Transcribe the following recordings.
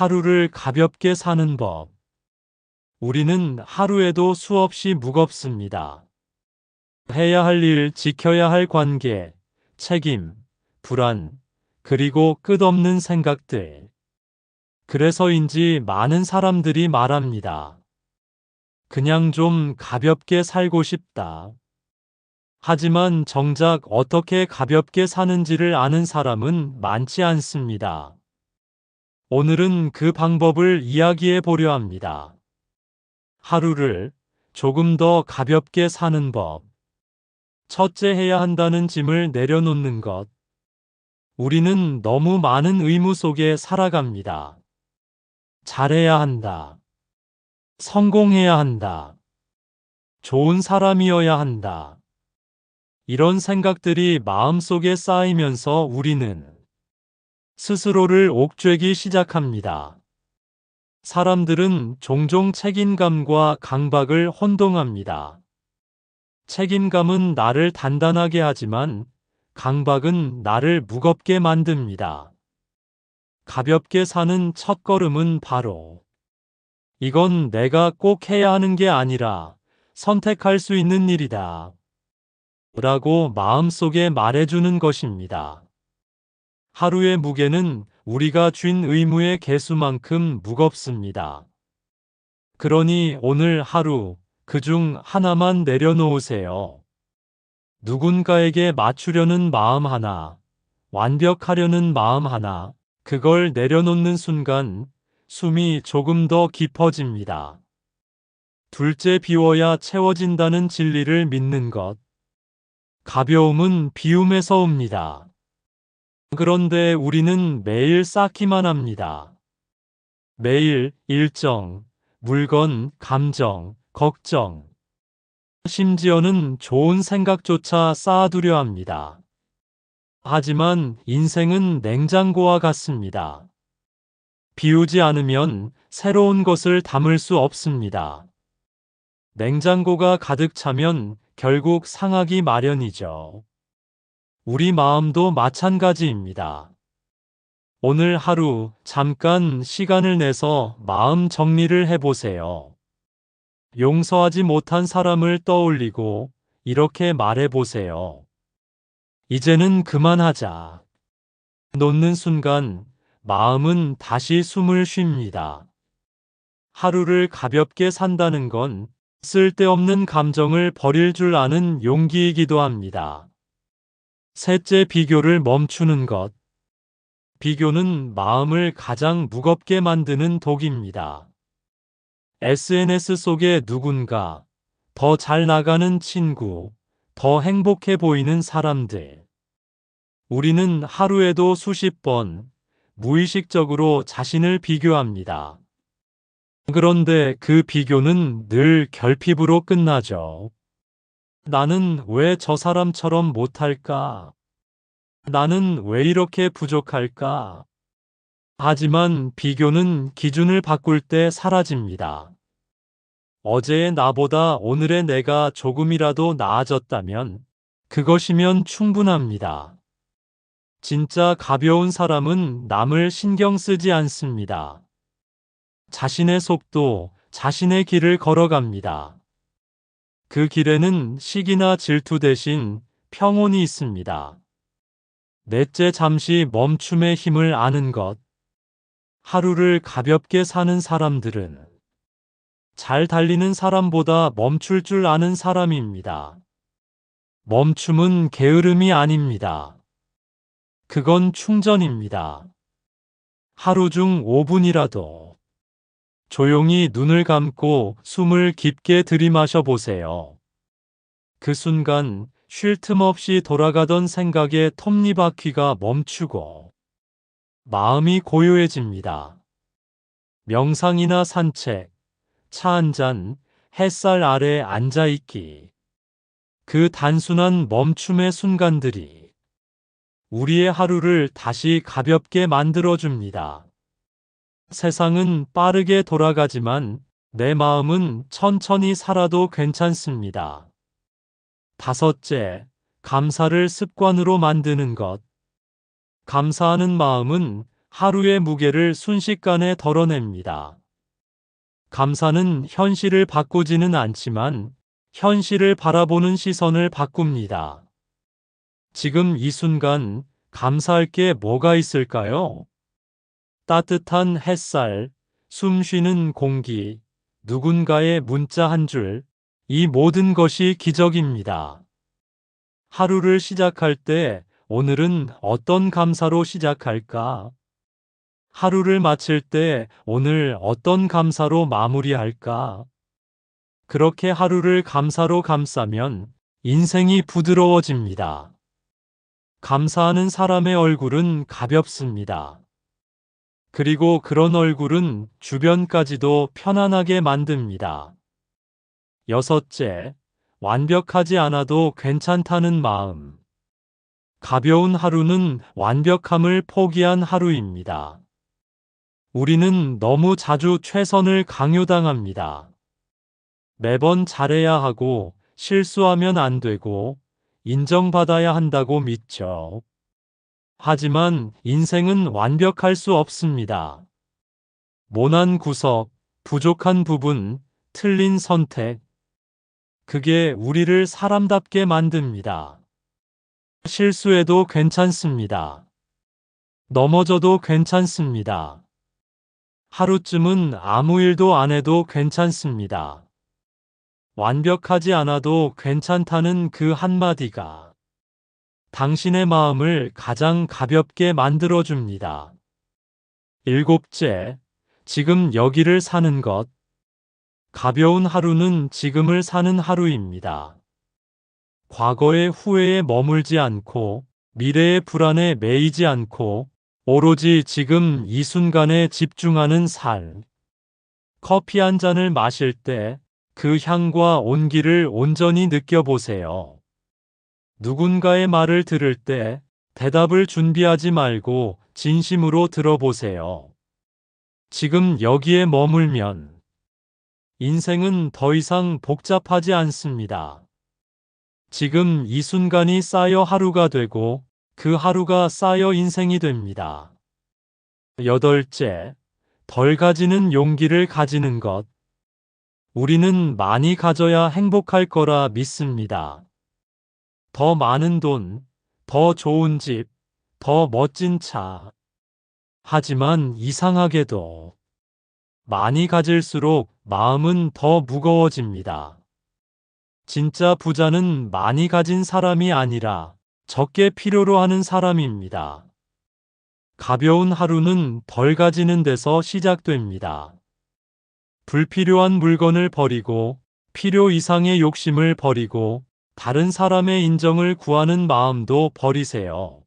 하루를 가볍게 사는 법. 우리는 하루에도 수없이 무겁습니다. 해야 할 일, 지켜야 할 관계, 책임, 불안, 그리고 끝없는 생각들. 그래서인지 많은 사람들이 말합니다. 그냥 좀 가볍게 살고 싶다. 하지만 정작 어떻게 가볍게 사는지를 아는 사람은 많지 않습니다. 오늘은 그 방법을 이야기해 보려 합니다. 하루를 조금 더 가볍게 사는 법. 첫째 해야 한다는 짐을 내려놓는 것. 우리는 너무 많은 의무 속에 살아갑니다. 잘해야 한다. 성공해야 한다. 좋은 사람이어야 한다. 이런 생각들이 마음속에 쌓이면서 우리는 스스로를 옥죄기 시작합니다. 사람들은 종종 책임감과 강박을 혼동합니다. 책임감은 나를 단단하게 하지만 강박은 나를 무겁게 만듭니다. 가볍게 사는 첫 걸음은 바로 이건 내가 꼭 해야 하는 게 아니라 선택할 수 있는 일이다. 라고 마음속에 말해주는 것입니다. 하루의 무게는 우리가 쥔 의무의 개수만큼 무겁습니다. 그러니 오늘 하루 그 중 하나만 내려놓으세요. 누군가에게 맞추려는 마음 하나, 완벽하려는 마음 하나, 그걸 내려놓는 순간 숨이 조금 더 깊어집니다. 둘째 비워야 채워진다는 진리를 믿는 것. 가벼움은 비움에서 옵니다. 그런데 우리는 매일 쌓기만 합니다. 매일 일정, 물건, 감정, 걱정, 심지어는 좋은 생각조차 쌓아두려 합니다. 하지만 인생은 냉장고와 같습니다. 비우지 않으면 새로운 것을 담을 수 없습니다. 냉장고가 가득 차면 결국 상하기 마련이죠. 우리 마음도 마찬가지입니다. 오늘 하루 잠깐 시간을 내서 마음 정리를 해보세요. 용서하지 못한 사람을 떠올리고 이렇게 말해보세요. 이제는 그만하자. 놓는 순간 마음은 다시 숨을 쉽니다. 하루를 가볍게 산다는 건 쓸데없는 감정을 버릴 줄 아는 용기이기도 합니다. 셋째 비교를 멈추는 것. 비교는 마음을 가장 무겁게 만드는 독입니다. SNS 속에 누군가 더 잘 나가는 친구, 더 행복해 보이는 사람들. 우리는 하루에도 수십 번 무의식적으로 자신을 비교합니다. 그런데 그 비교는 늘 결핍으로 끝나죠. 나는 왜 저 사람처럼 못할까? 나는 왜 이렇게 부족할까? 하지만 비교는 기준을 바꿀 때 사라집니다. 어제의 나보다 오늘의 내가 조금이라도 나아졌다면 그것이면 충분합니다. 진짜 가벼운 사람은 남을 신경 쓰지 않습니다. 자신의 속도, 자신의 길을 걸어갑니다. 그 길에는 시기나 질투 대신 평온이 있습니다. 넷째 잠시 멈춤의 힘을 아는 것. 하루를 가볍게 사는 사람들은 잘 달리는 사람보다 멈출 줄 아는 사람입니다. 멈춤은 게으름이 아닙니다. 그건 충전입니다. 하루 중 5분이라도 조용히 눈을 감고 숨을 깊게 들이마셔 보세요. 그 순간 쉴 틈 없이 돌아가던 생각의 톱니바퀴가 멈추고 마음이 고요해집니다. 명상이나 산책, 차 한 잔, 햇살 아래 앉아있기. 그 단순한 멈춤의 순간들이 우리의 하루를 다시 가볍게 만들어줍니다. 세상은 빠르게 돌아가지만 내 마음은 천천히 살아도 괜찮습니다. 다섯째, 감사를 습관으로 만드는 것. 감사하는 마음은 하루의 무게를 순식간에 덜어냅니다. 감사는 현실을 바꾸지는 않지만 현실을 바라보는 시선을 바꿉니다. 지금 이 순간 감사할 게 뭐가 있을까요? 따뜻한 햇살, 숨 쉬는 공기, 누군가의 문자 한 줄, 이 모든 것이 기적입니다. 하루를 시작할 때 오늘은 어떤 감사로 시작할까? 하루를 마칠 때 오늘 어떤 감사로 마무리할까? 그렇게 하루를 감사로 감싸면 인생이 부드러워집니다. 감사하는 사람의 얼굴은 가볍습니다. 그리고 그런 얼굴은 주변까지도 편안하게 만듭니다. 여섯째, 완벽하지 않아도 괜찮다는 마음. 가벼운 하루는 완벽함을 포기한 하루입니다. 우리는 너무 자주 최선을 강요당합니다. 매번 잘해야 하고 실수하면 안 되고 인정받아야 한다고 믿죠. 하지만 인생은 완벽할 수 없습니다. 모난 구석, 부족한 부분, 틀린 선택. 그게 우리를 사람답게 만듭니다. 실수해도 괜찮습니다. 넘어져도 괜찮습니다. 하루쯤은 아무 일도 안 해도 괜찮습니다. 완벽하지 않아도 괜찮다는 그 한마디가 당신의 마음을 가장 가볍게 만들어줍니다. 일곱째, 지금 여기를 사는 것. 가벼운 하루는 지금을 사는 하루입니다. 과거의 후회에 머물지 않고 미래의 불안에 매이지 않고 오로지 지금 이 순간에 집중하는 삶. 커피 한 잔을 마실 때 그 향과 온기를 온전히 느껴보세요. 누군가의 말을 들을 때 대답을 준비하지 말고 진심으로 들어보세요. 지금 여기에 머물면 인생은 더 이상 복잡하지 않습니다. 지금 이 순간이 쌓여 하루가 되고 그 하루가 쌓여 인생이 됩니다. 여덟째, 덜 가지는 용기를 가지는 것. 우리는 많이 가져야 행복할 거라 믿습니다. 더 많은 돈, 더 좋은 집, 더 멋진 차. 하지만 이상하게도 많이 가질수록 마음은 더 무거워집니다. 진짜 부자는 많이 가진 사람이 아니라 적게 필요로 하는 사람입니다. 가벼운 하루는 덜 가지는 데서 시작됩니다. 불필요한 물건을 버리고 필요 이상의 욕심을 버리고 다른 사람의 인정을 구하는 마음도 버리세요.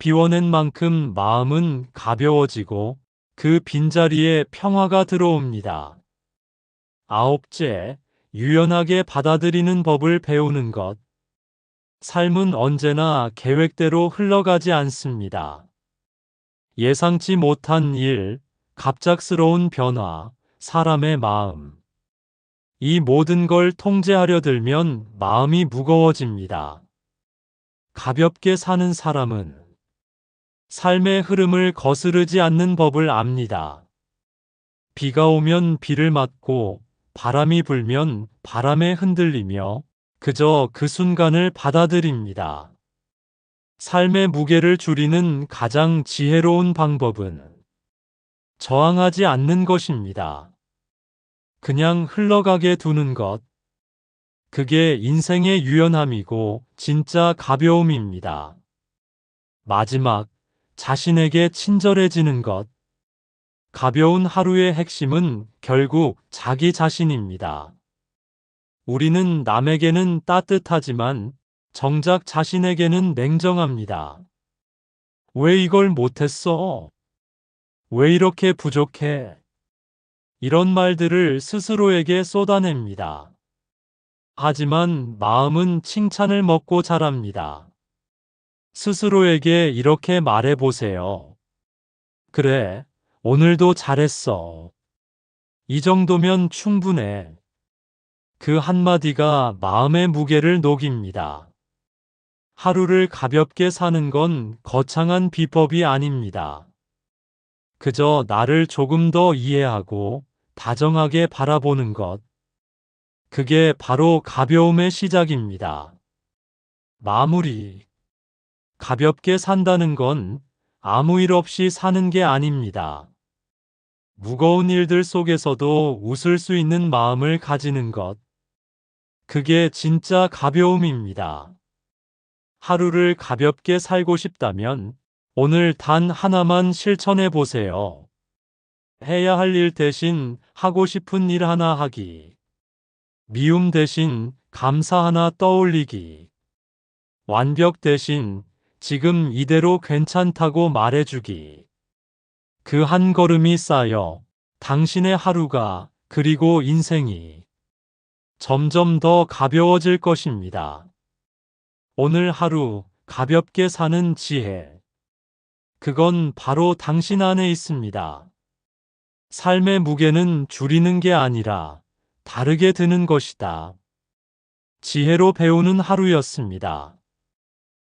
비워낸 만큼 마음은 가벼워지고 그 빈자리에 평화가 들어옵니다. 아홉째, 유연하게 받아들이는 법을 배우는 것. 삶은 언제나 계획대로 흘러가지 않습니다. 예상치 못한 일, 갑작스러운 변화, 사람의 마음. 이 모든 걸 통제하려 들면 마음이 무거워집니다. 가볍게 사는 사람은 삶의 흐름을 거스르지 않는 법을 압니다. 비가 오면 비를 맞고 바람이 불면 바람에 흔들리며 그저 그 순간을 받아들입니다. 삶의 무게를 줄이는 가장 지혜로운 방법은 저항하지 않는 것입니다. 그냥 흘러가게 두는 것. 그게 인생의 유연함이고 진짜 가벼움입니다. 마지막, 자신에게 친절해지는 것. 가벼운 하루의 핵심은 결국 자기 자신입니다. 우리는 남에게는 따뜻하지만 정작 자신에게는 냉정합니다. 왜 이걸 못했어? 왜 이렇게 부족해? 이런 말들을 스스로에게 쏟아냅니다. 하지만 마음은 칭찬을 먹고 자랍니다. 스스로에게 이렇게 말해보세요. 그래, 오늘도 잘했어. 이 정도면 충분해. 그 한마디가 마음의 무게를 녹입니다. 하루를 가볍게 사는 건 거창한 비법이 아닙니다. 그저 나를 조금 더 이해하고 다정하게 바라보는 것. 그게 바로 가벼움의 시작입니다. 마무리. 가볍게 산다는 건 아무 일 없이 사는 게 아닙니다. 무거운 일들 속에서도 웃을 수 있는 마음을 가지는 것. 그게 진짜 가벼움입니다. 하루를 가볍게 살고 싶다면 오늘 단 하나만 실천해 보세요. 해야 할 일 대신 하고 싶은 일 하나 하기. 미움 대신 감사 하나 떠올리기. 완벽 대신 지금 이대로 괜찮다고 말해주기. 그 한 걸음이 쌓여 당신의 하루가 그리고 인생이 점점 더 가벼워질 것입니다. 오늘 하루 가볍게 사는 지혜. 그건 바로 당신 안에 있습니다. 삶의 무게는 줄이는 게 아니라 다르게 드는 것이다. 지혜로 배우는 하루였습니다.